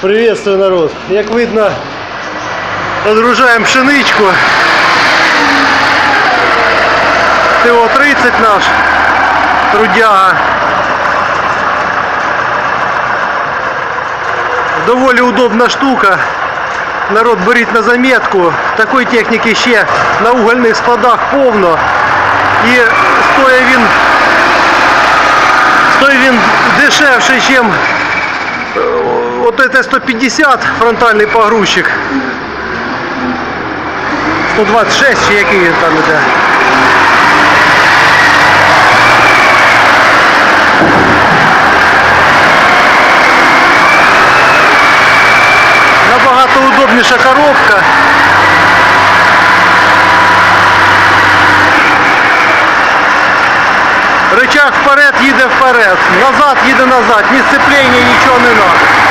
Приветствую, народ. Як видно, разгружаем пшеничку. ТО-30 наш, трудяга. Доволі удобна штука. Народ беріть на заметку. Такої техніки ще на угольних складах повно. І стоїть він, стоїть він дешевше, ніж от это 150 фронтальний погрузчик. 126 чи який він там іде. Набагато удобніша коробка. Рычаг вперед їде вперед, назад їде назад, ні сцеплення, нічого не треба.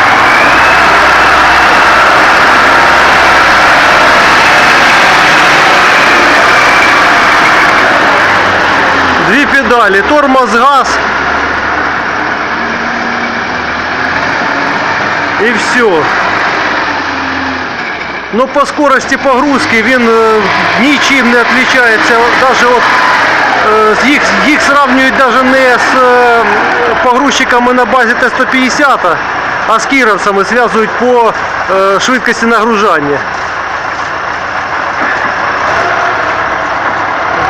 Педалі, тормоз, газ. І все. Ну по скорості погрузки він е, нічим не відрізняється. Даже от е, їх, їх сравнюють даже не з е, погрузчиками на базі Т-150, а з кіровцями зв'язують по швидкості нагружання.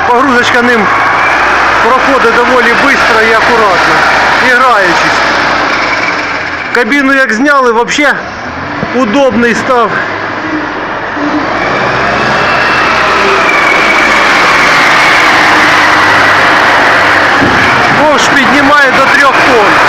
Погрузочка ним проходить доволі швидко і акуратно, і граючись. Кабіну як зняли, взагалі удобний став. Ковш піднімає до трьох тонн.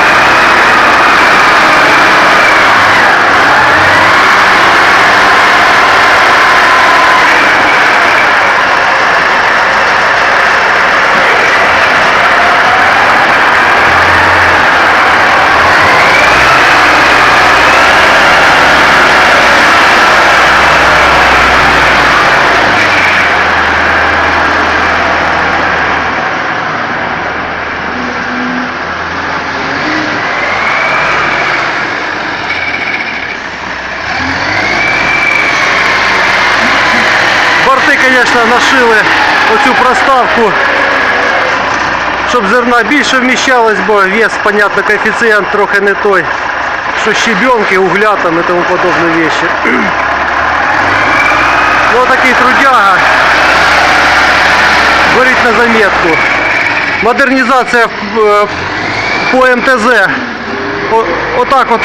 Звісно, нашили оцю проставку, щоб зерна більше вміщалось, бо вес, понятно, коефіцієнт трохи не той, що щебенки, угля там і тому подобні вещи. Ну такий трудяга. Беріть на заметку. Модернізація е, по МТЗ. О- Отак от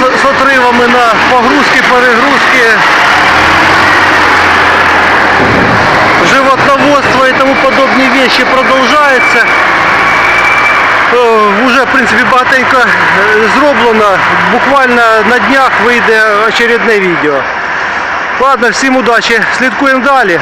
з отривами на погрузки, перегрузки. Продолжается. Е, Уже, в принципі, багатенько е, зроблено. Буквально на днях вийде очередне відео. Ладно, всім удачі. Слідкуємо далі.